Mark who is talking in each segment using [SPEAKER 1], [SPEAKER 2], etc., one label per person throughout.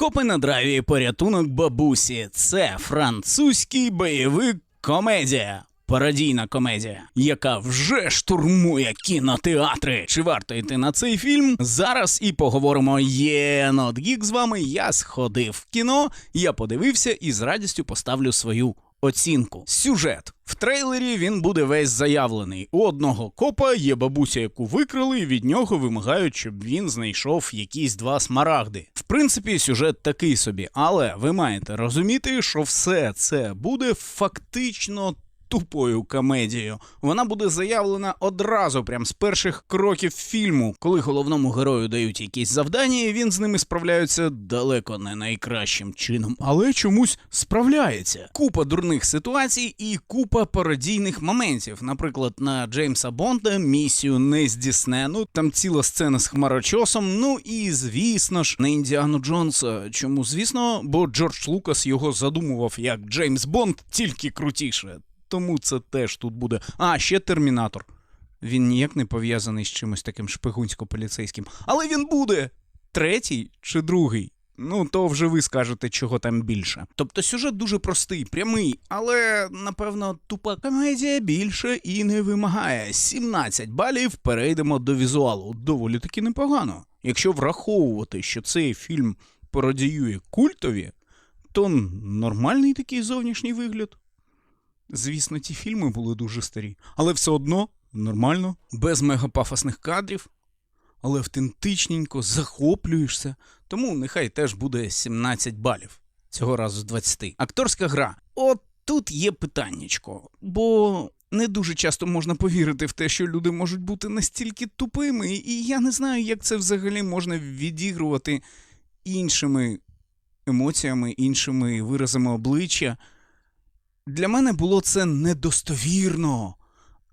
[SPEAKER 1] Копи на драйві порятунок бабусі. Це французький бойовик комедія. Пародійна комедія, яка вже штурмує кінотеатри. Чи варто йти на цей фільм? Зараз і поговоримо. Є Нотгік з вами. Я сходив в кіно, я подивився і з радістю поставлю свою оцінку. Сюжет. В трейлері він буде весь заявлений. У одного копа є бабуся, яку викрили, і від нього вимагають, щоб він знайшов якісь два смарагди. В принципі, сюжет такий собі, але ви маєте розуміти, що все це буде фактично. Тупою комедією. Вона буде заявлена одразу, прям з перших кроків фільму, коли головному герою дають якісь завдання, і він з ними справляється далеко не найкращим чином, але чомусь справляється. Купа дурних ситуацій і купа пародійних моментів. Наприклад, на Джеймса Бонда місію не здійснену, там ціла сцена з хмарочосом. Ну і звісно ж, на Індіану Джонса. Чому звісно? Бо Джордж Лукас його задумував як Джеймс Бонд, тільки крутіше. Тому це теж тут буде. А, ще термінатор. Він ніяк не пов'язаний з чимось таким шпигунсько-поліцейським. Але він буде третій чи другий. Ну, то вже ви скажете, чого там більше. Тобто сюжет дуже простий, прямий, але напевно тупа комедія більше і не вимагає. 17 балів перейдемо до візуалу. Доволі таки непогано. Якщо враховувати, що цей фільм пародіює культові, то нормальний такий зовнішній вигляд. Звісно, ті фільми були дуже старі, але все одно нормально, без мегапафосних кадрів, але автентичненько захоплюєшся. Тому нехай теж буде 17 балів цього разу з 20. Акторська гра. От тут є питаннячко, бо не дуже часто можна повірити в те, що люди можуть бути настільки тупими, і я не знаю, як це взагалі можна відігрувати іншими емоціями, іншими виразами обличчя. Для мене було це недостовірно.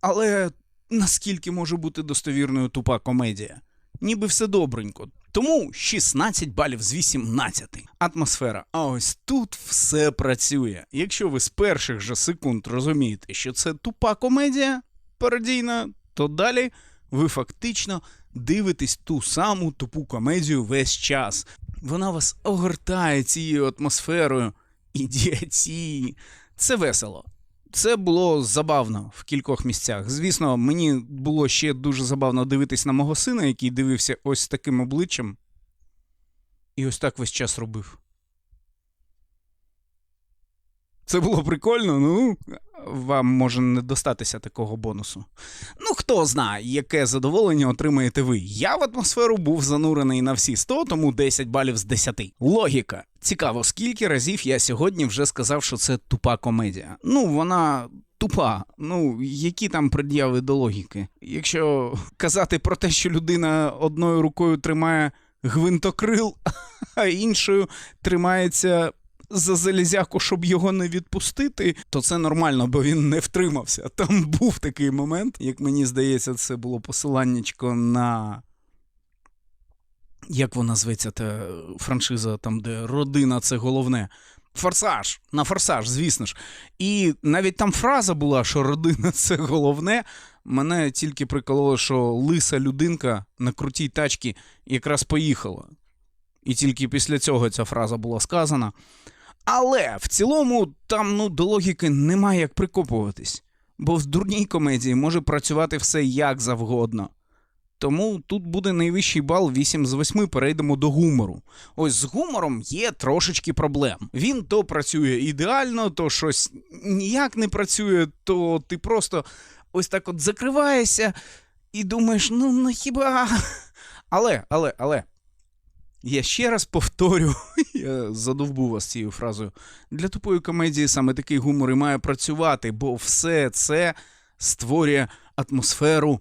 [SPEAKER 1] Але наскільки може бути достовірною тупа комедія? Ніби все добренько. Тому 16 балів з 18. Атмосфера. А ось тут все працює. Якщо ви з перших же секунд розумієте, що це тупа комедія пародійна, то далі ви фактично дивитесь ту саму тупу комедію весь час. Вона вас огортає цією атмосферою ідіотії. Це весело. Це було забавно в кількох місцях. Звісно, мені було ще дуже забавно дивитись на мого сина, який дивився ось таким обличчям. І ось так весь час робив. Це було прикольно, ну, вам може не достатися такого бонусу. Ну, хто знає, яке задоволення отримаєте ви. Я в атмосферу був занурений на всі 100, тому 10 балів з 10. Логіка. Цікаво, скільки разів я сьогодні вже сказав, що це тупа комедія. Ну, вона. Тупа, ну які там пред'яви до логіки? Якщо казати про те, що людина одною рукою тримає гвинтокрил, а іншою тримається за залізяку, щоб його не відпустити, то це нормально, бо він не втримався. Там був такий момент, як мені здається, це було посиланнячко на. Як вона зветься, та франшиза, там, де родина це головне. Форсаж, на форсаж, звісно ж. І навіть там фраза була, що родина це головне. Мене тільки прикололо, що лиса людинка на крутій тачці якраз поїхала. І тільки після цього ця фраза була сказана. Але в цілому там ну, до логіки немає як прикопуватись, бо в дурній комедії може працювати все як завгодно. Тому тут буде найвищий бал 8 з 8, перейдемо до гумору. Ось з гумором є трошечки проблем. Він то працює ідеально, то щось ніяк не працює, то ти просто ось так от закриваєшся і думаєш, ну, ну хіба. Але, але, але. Я ще раз повторю, я задовбу вас цією фразою. Для тупої комедії саме такий гумор і має працювати, бо все це створює атмосферу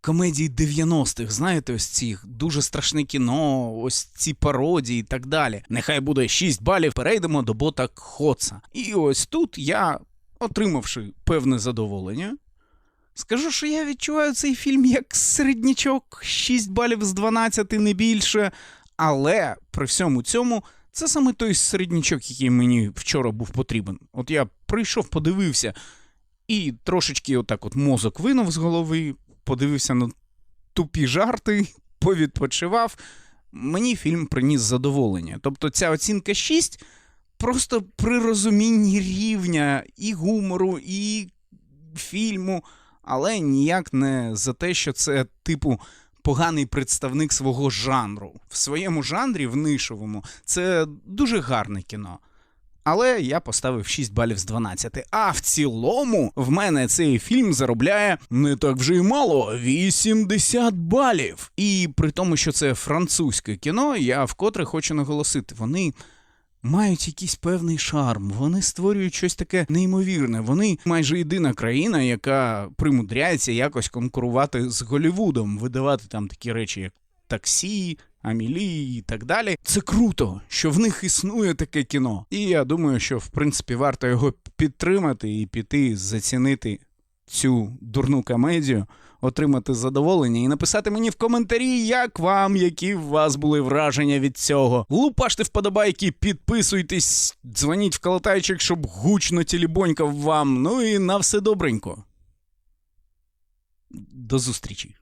[SPEAKER 1] комедії 90-х. Знаєте, ось ці дуже страшне кіно, ось ці пародії і так далі. Нехай буде 6 балів, перейдемо до бота Хоца. І ось тут я, отримавши певне задоволення, Скажу, що я відчуваю цей фільм як середнячок, 6 балів з 12, не більше. Але при всьому цьому це саме той середнячок, який мені вчора був потрібен. От я прийшов, подивився і трошечки отак от мозок винув з голови, подивився на тупі жарти, повідпочивав. мені фільм приніс задоволення. Тобто ця оцінка 6 просто при розумінні рівня і гумору, і фільму, але ніяк не за те, що це, типу, поганий представник свого жанру. В своєму жанрі, в нишовому, це дуже гарне кіно. Але я поставив 6 балів з 12. А в цілому в мене цей фільм заробляє не так вже й мало 80 балів. І при тому, що це французьке кіно, я вкотре хочу наголосити, вони. Мають якийсь певний шарм, вони створюють щось таке неймовірне. Вони майже єдина країна, яка примудряється якось конкурувати з Голівудом, видавати там такі речі, як таксі, Амілі і так далі. Це круто, що в них існує таке кіно. І я думаю, що в принципі варто його підтримати і піти зацінити цю дурну комедію, отримати задоволення і написати мені в коментарі, як вам, які в вас були враження від цього. Лупаште вподобайки, підписуйтесь, дзвоніть в колотайчик, щоб гучно тілібонькав вам. Ну і на все добренько. До зустрічі.